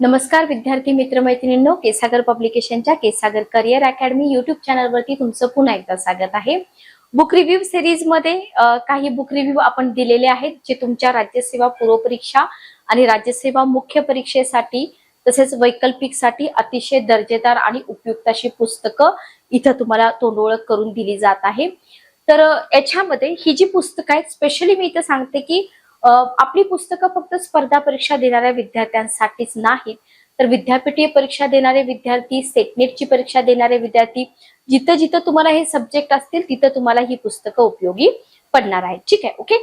नमस्कार विद्यार्थी मित्रमैत्रिणींनो केसागर पब्लिकेशनच्या केसागर करिअर अकॅडमी युट्यूब चॅनलवरती तुमचं पुन्हा एकदा स्वागत आहे. बुक रिव्ह्यू सिरीजमध्ये काही बुक रिव्ह्यू आपण दिलेले आहेत जे तुमच्या राज्यसेवा पूर्वपरीक्षा आणि राज्यसेवा मुख्य परीक्षेसाठी तसेच वैकल्पिकसाठी अतिशय दर्जेदार आणि उपयुक्त अशी पुस्तकं इथं तुम्हाला तोंडओळख करून दिली जात आहे. तर याच्यामध्ये ही जी पुस्तकं आहेत स्पेशली मी इथं सांगते की आपली पुस्तकं फक्त स्पर्धा परीक्षा देणाऱ्या विद्यार्थ्यांसाठीच नाहीत तर विद्यापीठीय परीक्षा देणारे विद्यार्थी सेटनेटची परीक्षा देणारे विद्यार्थी जिथं जिथं तुम्हाला हे सब्जेक्ट असतील तिथं तुम्हाला ही पुस्तकं उपयोगी पडणार आहेत. ठीक आहे ओके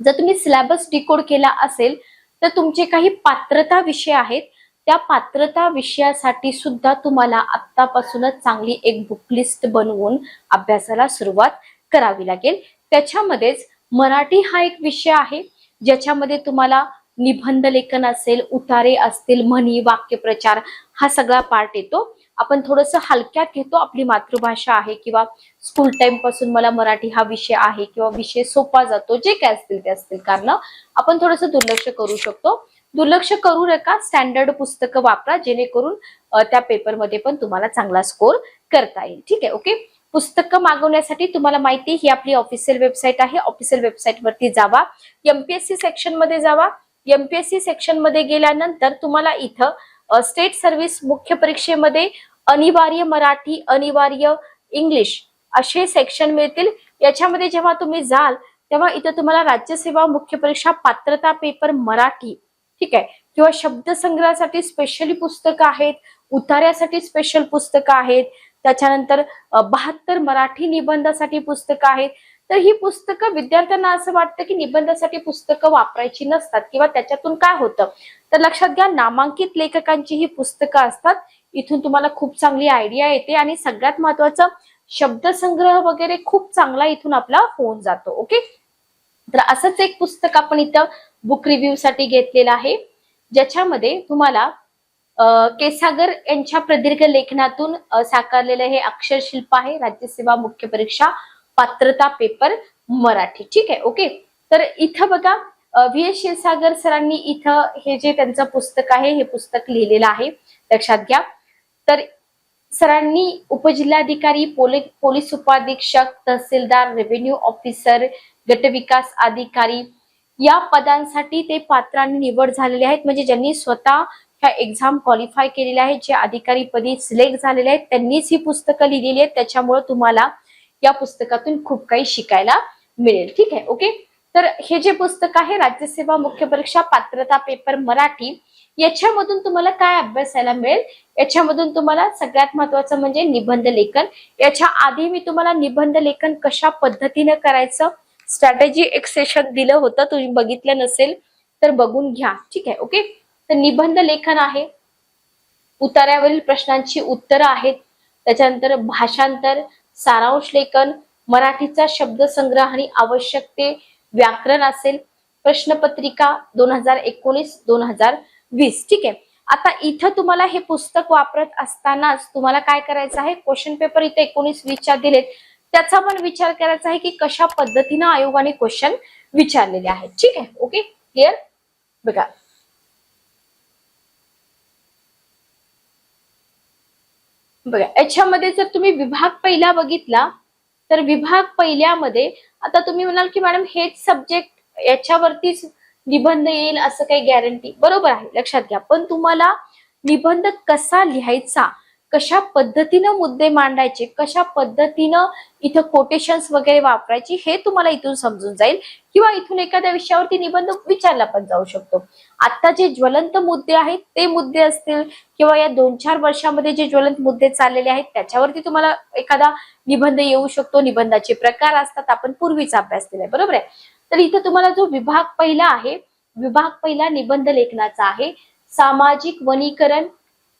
जर तुम्ही सिलेबस डिकोड केला असेल तर तुमचे काही पात्रता विषय आहेत. त्या पात्रता विषयासाठी सुद्धा तुम्हाला आत्तापासूनच चांगली एक बुक लिस्ट बनवून अभ्यासाला सुरुवात करावी लागेल. त्याच्यामध्येच मराठी हा एक विषय आहे ज्याच्यामध्ये तुम्हाला निबंध लेखन असेल उतारे असतील म्हणी वाक्यप्रचार हा सगळा पार्ट येतो. आपण थोडस हलक्यात घेतो आपली मातृभाषा आहे किंवा स्कूल टाइमपासून मला मराठी हा विषय आहे किंवा विषय सोपा जातो जे काय असतील ते असतील कारण आपण थोडस दुर्लक्ष करू शकतो. दुर्लक्ष करू नका स्टँडर्ड पुस्तकं वापरा जेणेकरून त्या पेपरमध्ये पण तुम्हाला चांगला स्कोर करता येईल. ठीक आहे ओके पुस्तकं मागवण्यासाठी तुम्हाला माहिती ही आपली ऑफिशियल वेबसाईट आहे. ऑफिशियल वेबसाईट वरती जावा. एमपीएससी सेक्शनमध्ये जावा. एमपीएससी सेक्शनमध्ये गेल्यानंतर तुम्हाला इथं स्टेट सर्व्हिस मुख्य परीक्षेमध्ये अनिवार्य मराठी अनिवार्य इंग्लिश असे सेक्शन मिळतील. याच्यामध्ये जेव्हा तुम्ही जाल तेव्हा इथं तुम्हाला राज्यसेवा मुख्य परीक्षा पात्रता पेपर मराठी. ठीक आहे? किंवा शब्दसंग्रहासाठी स्पेशली पुस्तकं आहेत. उतार्यासाठी स्पेशल पुस्तकं आहेत. त्याच्यानंतर बहात्तर मराठी निबंधासाठी पुस्तकं आहेत. तर ही पुस्तकं विद्यार्थ्यांना असं वाटतं की निबंधासाठी पुस्तकं वापरायची नसतात किंवा त्याच्यातून काय होतं? तर लक्षात घ्या नामांकित लेखकांची ही पुस्तकं असतात. इथून तुम्हाला खूप चांगली आयडिया येते आणि सगळ्यात महत्वाचं शब्दसंग्रह वगैरे खूप चांगला इथून आपला होऊन जातो ओके? तर असंच एक पुस्तक आपण इथं बुक रिव्ह्यू साठी घेतलेलं आहे ज्याच्यामध्ये तुम्हाला केसागर यांच्या प्रदीर्घ लेखनातून साकारलेलं हे अक्षरशिल्प आहे राज्यसेवा मुख्य परीक्षा पात्रता पेपर मराठी. ठीक आहे ओके तर इथं बघा व्ही. एस. क्षीरसागर सरांनी इथं हे जे त्यांचं पुस्तक आहे हे पुस्तक लिहिलेलं आहे लक्षात घ्या. तर सरांनी उपजिल्हाधिकारी पोलीस पोलीस उपाधीक्षक तहसीलदार रेव्हेन्यू ऑफिसर गटविकास अधिकारी या पदांसाठी ते पात्रांनी निवड झालेले आहेत. म्हणजे ज्यांनी स्वतः ह्या एक्झाम क्वालिफाय केलेल्या आहेत जे अधिकारी पदी सिलेक्ट झालेले आहेत त्यांनीच ही पुस्तकं लिहिलेली आहेत. त्याच्यामुळे तुम्हाला या पुस्तकातून खूप काही शिकायला मिळेल. ठीक आहे? ओके तर हे जे पुस्तक आहे राज्यसेवा मुख्य परीक्षा पात्रता पेपर मराठी याच्यामधून तुम्हाला काय अभ्यासायला मिळेल? याच्यामधून तुम्हाला सगळ्यात महत्वाचं म्हणजे निबंध लेखन. याच्या आधी मी तुम्हाला निबंध लेखन कशा पद्धतीने करायचं स्ट्रॅटेजी एक सेशन दिलं होतं तुम्ही बघितलं नसेल तर बघून घ्या. ठीक आहे? ओके तर निबंध लेखन आहे. उतार्यावरील प्रश्नांची उत्तरं आहेत. त्याच्यानंतर भाषांतर सारांश लेखन मराठीचा शब्दसंग्रह आणि आवश्यक ते व्याकरण असेल. प्रश्नपत्रिका दोन हजार एकोणीस दोन हजार वीस. ठीक आहे. आता इथं तुम्हाला हे पुस्तक वापरत असतानाच तुम्हाला काय करायचं आहे? क्वेश्चन पेपर इथे एकोणीस वीसच्या दिलेत. त्याचा पण विचार करायचा आहे की कशा पद्धतीनं आयोगाने क्वेश्चन विचारलेले आहेत. ठीक आहे. ओके क्लिअर बघा. बघा याच्यामध्ये जर तुम्ही विभाग पहिला बघितला तर विभाग पहिल्यामध्ये आता तुम्ही म्हणाल की मॅडम हेच सब्जेक्ट याच्यावरतीच निबंध येईल असं काही गॅरंटी बरोबर आहे लक्षात घ्या. पण तुम्हाला निबंध कसा लिहायचा कशा पद्धतीनं मुद्दे मांडायचे कशा पद्धतीनं इथं कोटेशन्स वगैरे वापरायची हे तुम्हाला इथून समजून जाईल. किंवा इथून एखाद्या विषयावरती निबंध विचारला पण जाऊ शकतो. आता जे ज्वलंत मुद्दे आहेत ते मुद्दे असतील किंवा या दोन चार वर्षामध्ये जे ज्वलंत मुद्दे चाललेले आहेत त्याच्यावरती तुम्हाला एखादा निबंध येऊ शकतो. निबंधाचे प्रकार असतात आपण पूर्वीचा अभ्यास केलाय बरोबर आहे? तर इथं तुम्हाला जो विभाग पहिला आहे विभाग पहिला निबंध लेखनाचा आहे सामाजिक वनीकरण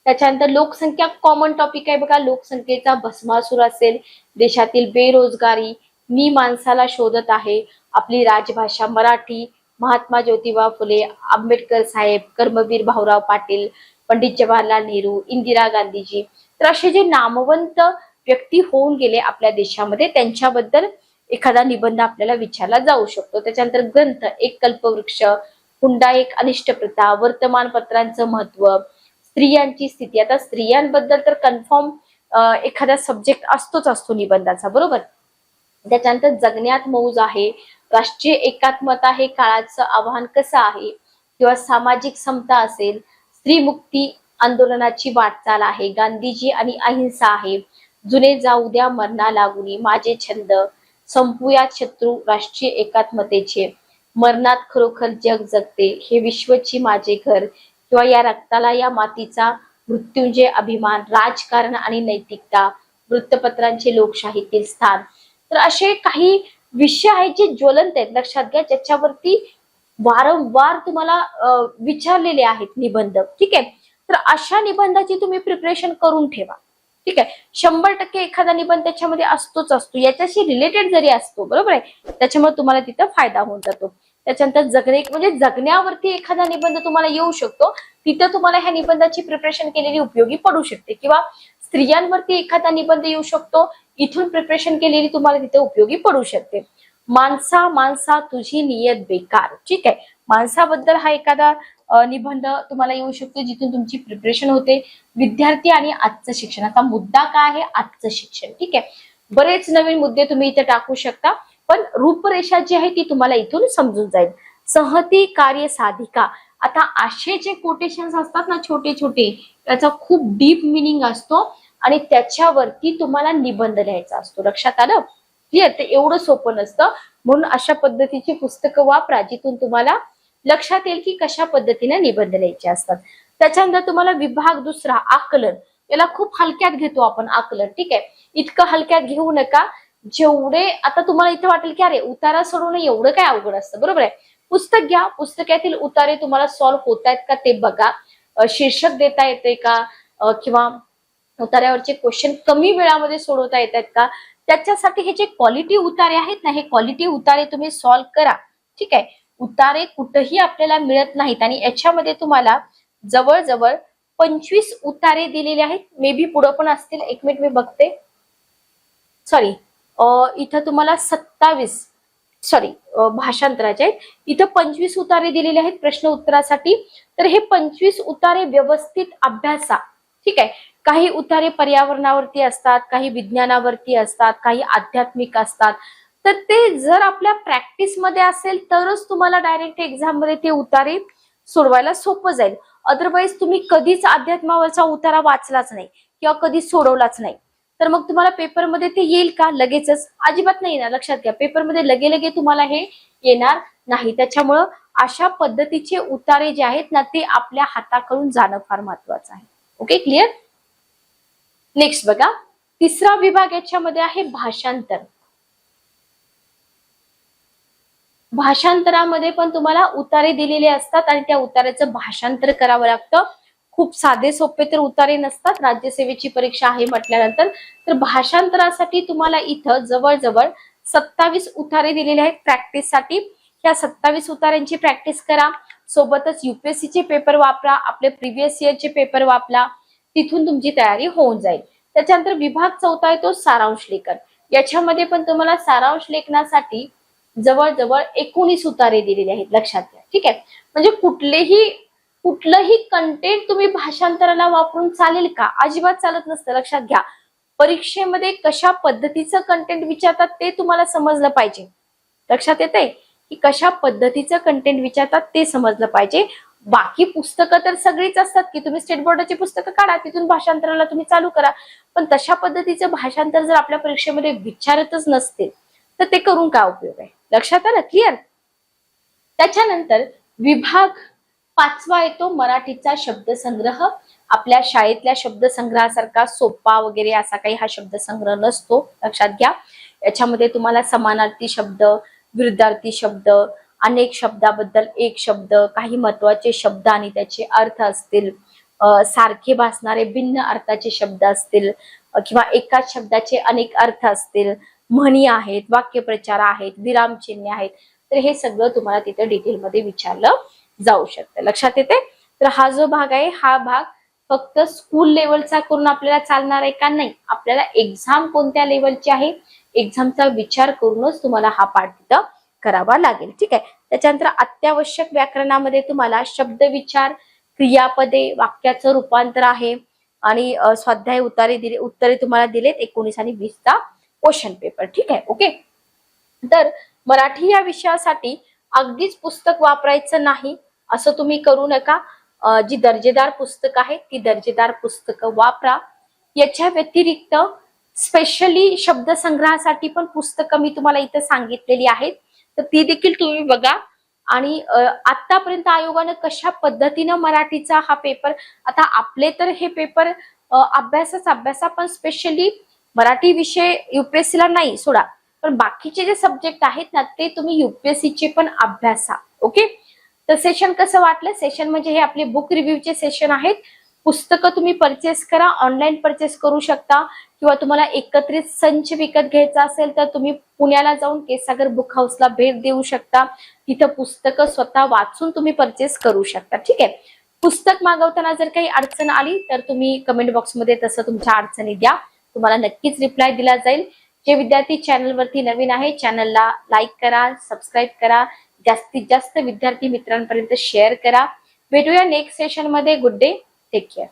त्याच्यानंतर लोकसंख्या कॉमन टॉपिक आहे बघा. लोकसंख्येचा भस्मासूर असेल. देशातील बेरोजगारी मी माणसाला शोधत आहे. आपली राजभाषा मराठी महात्मा ज्योतिबा फुले आंबेडकर साहेब कर्मवीर भाऊराव पाटील पंडित जवाहरलाल नेहरू इंदिरा गांधीजी. तर असे जे नामवंत व्यक्ती होऊन गेले आपल्या देशामध्ये त्यांच्याबद्दल एखादा निबंध आपल्याला विचारला जाऊ शकतो. त्याच्यानंतर ग्रंथ एक कल्पवृक्ष हुंडा एक अनिष्ट प्रथा वर्तमानपत्रांचं महत्त्व स्त्रियांची स्थिती. आता स्त्रियांबद्दल तर कन्फर्म एखादा सब्जेक्ट असतोच असतो निबंधाचा बरोबर? त्याच्यानंतर जगण्यात मौज आहे. राष्ट्रीय एकात्मता हे काळाचं आव्हान कसं आहे? किंवा सामाजिक समता असेल स्त्री मुक्ती आंदोलनाची वाटचाल आहे गांधीजी आणि अहिंसा आहे. जुने जाऊ द्या मरणा लागुनी माझे छंद. संपूया शत्रू राष्ट्रीय एकात्मतेचे. मरणात खरोखर जग जगते हे विश्वची माझे घर. किंवा या रक्ताला या मातीचा मृत्युंजय अभिमान राजकारण आणि नैतिकता वृत्तपत्रांचे लोकशाहीतील स्थान. तर असे काही विषय आहेत जे ज्वलंत आहेत. लक्षात घ्या ज्याच्यावरती वारंवार तुम्हाला विचारलेले आहेत निबंध ठीक आहे? तर अशा निबंधाची तुम्ही प्रिपरेशन करून ठेवा. ठीक आहे? शंभर टक्के एखादा निबंध त्याच्यामध्ये असतोच असतो. याच्याशी रिलेटेड जरी असतो बरोबर आहे? त्याच्यामुळे तुम्हाला तिथं फायदा होऊन जातो. त्याच्यानंतर जगणे म्हणजे जगण्यावरती एखादा निबंध तुम्हाला येऊ शकतो. तिथं तुम्हाला ह्या निबंधाची प्रिपरेशन केलेली उपयोगी पडू शकते. किंवा स्त्रियांवरती एखादा निबंध येऊ शकतो इथून प्रिपरेशन केलेली तुम्हाला तिथे उपयोगी पडू शकते. माणसा माणसा तुझी नियत बेकार. ठीक आहे? माणसाबद्दल हा एखादा निबंध तुम्हाला येऊ शकतो जिथून तुमची प्रिपरेशन होते. विद्यार्थी आणि आजचं शिक्षण. आता मुद्दा काय आहे? आजचं शिक्षण. ठीक आहे? बरेच नवीन मुद्दे तुम्ही इथे टाकू शकता. पण रूपरेषा जी आहे ती तुम्हाला इथून समजून जाईल. सहती कार्य साधिका. आता असे जे कोटेशन्स असतात ना छोटे छोटे त्याचा खूप डीप मिनिंग असतो आणि त्याच्यावरती तुम्हाला निबंध लिहायचा असतो. लक्षात आलं? क्लिअर ते एवढं सोपं नसतं. म्हणून अशा पद्धतीची पुस्तकं वापरा जिथून तुम्हाला लक्षात येईल की कशा पद्धतीने निबंध लिहायचे असतात. त्याच्यानंतर तुम्हाला विभाग दुसरा आकलन. याला खूप हलक्यात घेतो आपण आकलन. ठीक आहे? इतकं हलक्यात घेऊ नका. जेवढे आता तुम्हाला इथे वाटेल की अरे उतारा सोडवणं एवढं काय अवघड असतं बरोबर आहे? पुस्तक घ्या पुस्तकातील उतारे तुम्हाला सॉल्व्ह होत आहेत का ते बघा. शीर्षक देता येते का? किंवा उतार्यावरचे क्वेश्चन कमी वेळामध्ये सोडवता येत आहेत का? त्याच्यासाठी हे जे क्वालिटी उतारे आहेत ना हे क्वालिटी उतारे तुम्ही सॉल्व्ह करा. ठीक आहे? उतारे कुठेही आपल्याला मिळत नाहीत आणि याच्यामध्ये तुम्हाला जवळजवळ पंचवीस उतारे दिलेले आहेत. मे बी पुढं पण असतील. एक मिनिट मी बघते. सॉरी इथं तुम्हाला सत्तावीस सॉरी भाषांतराचे आहेत. इथं पंचवीस उतारे दिलेले आहेत प्रश्न उत्तरासाठी. तर हे पंचवीस उतारे व्यवस्थित अभ्यासा. ठीक आहे? काही उतारे पर्यावरणावरती असतात काही विज्ञानावरती असतात काही आध्यात्मिक असतात. तर ते जर आपल्या प्रॅक्टिसमध्ये असेल तरच तुम्हाला डायरेक्ट एक्झाममध्ये ते उतारे सोडवायला सोपं जाईल. अदरवाईज तुम्ही कधीच अध्यात्मावरचा उतारा वाचलाच नाही किंवा कधी सोडवलाच नाही. तर मग तुम्हाला पेपरमध्ये ते येईल का? लगेचच. अजिबात नाही येणार. लक्षात घ्या. पेपरमध्ये लगे लगे तुम्हाला हे येणार नाही. त्याच्यामुळं अशा पद्धतीचे उतारे जे आहेत ना ते आपल्या हाताकडून जाणं फार महत्वाचं आहे. ओके क्लिअर नेक्स्ट बघा. तिसरा विभाग याच्यामध्ये आहे भाषांतर. भाषांतरामध्ये पण तुम्हाला उतारे दिलेले असतात आणि त्या उताराचं भाषांतर करावं लागतं. खूप साधे सोपे तर उतारे नसतात. राज्यसेवेची परीक्षा आहे म्हटल्यानंतर. तर भाषांतरासाठी तुम्हाला इथं जवळजवळ सत्तावीस उतारे दिलेले आहेत प्रॅक्टिससाठी. ह्या सत्तावीस उतार्यांची प्रॅक्टिस करा. सोबतच UPSC चे पेपर वापरा. आपले प्रिव्हियस इयरचे पेपर वापरा. तिथून तुमची तयारी होऊन जाईल. त्याच्यानंतर विभाग चौथा आहे तो सारांश लेखन. याच्यामध्ये पण तुम्हाला सारांश लेखनासाठी जवळजवळ एकोणीस उतारे दिलेले आहेत. लक्षात घ्या. ठीक आहे? म्हणजे कुठलेही कुठलंही कंटेंट तुम्ही भाषांतराला वापरून चालेल का? अजिबात चालत नसतं लक्षात घ्या. परीक्षेमध्ये कशा पद्धतीचं कंटेंट विचारतात ते तुम्हाला समजलं पाहिजे. लक्षात येते की कशा पद्धतीचं कंटेंट विचारतात ते समजलं पाहिजे. बाकी पुस्तकं तर सगळीच असतात की तुम्ही स्टेट बोर्डाची पुस्तकं काढा तिथून भाषांतराला तुम्ही चालू करा. पण तशा पद्धतीचं भाषांतर जर आपल्या परीक्षेमध्ये विचारतच नसतील तर ते करून काय उपयोग आहे? लक्षात आलं? क्लिअर त्याच्यानंतर विभाग पाचवा येतो मराठीचा शब्दसंग्रह. आपल्या शाळेतल्या शब्दसंग्रहासारखा सोपा वगैरे असा काही हा शब्दसंग्रह नसतो. लक्षात घ्या. याच्यामध्ये तुम्हाला समानार्थी शब्द विरुद्धार्थी शब्द अनेक शब्दाबद्दल एक शब्द काही महत्त्वाचे शब्द आणि त्याचे अर्थ असतील. सारखे भासणारे भिन्न अर्थाचे शब्द असतील. किंवा एकाच शब्दाचे अनेक अर्थ असतील. म्हणी आहेत वाक्यप्रचार आहेत विरामचिन्हे आहेत. तर हे सगळं तुम्हाला तिथे डिटेलमध्ये विचारलं. जाऊ शकतं. लक्षात येते? तर हा जो भाग आहे हा भाग फक्त स्कूल लेवलचा करून आपल्याला चालणार आहे का नाही? आपल्याला एक्झाम कोणत्या लेवलची आहे? एक्झामचा विचार करूनच तुम्हाला हा पाठ तिथं करावा लागेल. ठीक आहे? त्याच्यानंतर अत्यावश्यक व्याकरणामध्ये तुम्हाला शब्द विचार क्रियापदे वाक्याचं रूपांतर आहे आणि स्वाध्याय उतारे दिले उत्तरे तुम्हाला दिलेत एकोणीस आणि वीसचा क्वेश्चन पेपर ठीक आहे? ओके? तर मराठी या विषयासाठी अगदीच पुस्तक वापरायचं नाही. असं तुम्ही करू नका. जी दर्जेदार पुस्तक आहेत ती दर्जेदार पुस्तकं वापरा. याच्या व्यतिरिक्त स्पेशली शब्दसंग्रहासाठी पण पुस्तकं मी तुम्हाला इथं सांगितलेली आहेत. तर ती देखील तुम्ही बघा. आणि आतापर्यंत आयोगानं कशा पद्धतीनं मराठीचा हा पेपर आता आपले तर हे पेपर अभ्यासच अभ्यासा पण स्पेशली मराठी विषय युपीएससीला नाही सोडा. पण बाकीचे जे सब्जेक्ट आहेत ना ते तुम्ही युपीएससीचे पण अभ्यासा. ओके? तर सेशन कसं वाटलं? सेशन म्हणजे हे आपले बुक रिव्ह्यूचे सेशन आहेत. पुस्तकं तुम्ही परचेस करा ऑनलाईन परचेस करू शकता. किंवा तुम्हाला एकत्रित संच विकत घ्यायचा असेल तर तुम्ही पुण्याला जाऊन केसागर बुक हाऊसला भेट देऊ शकता. तिथं पुस्तकं स्वतः वाचून तुम्ही परचेस करू शकता. ठीक आहे? पुस्तक मागवताना जर काही अडचण आली तर तुम्ही कमेंट बॉक्समध्ये तसं तुमच्या अडचणी द्या. तुम्हाला नक्कीच रिप्लाय दिला जाईल. जे विद्यार्थी चॅनलवरती नवीन आहे चॅनलला लाईक करा सबस्क्राईब करा. जास्तीत जास्त विद्यार्थी मित्रांपर्यंत शेअर करा. भेटूया नेक्स्ट सेशनमध्ये. Good day take care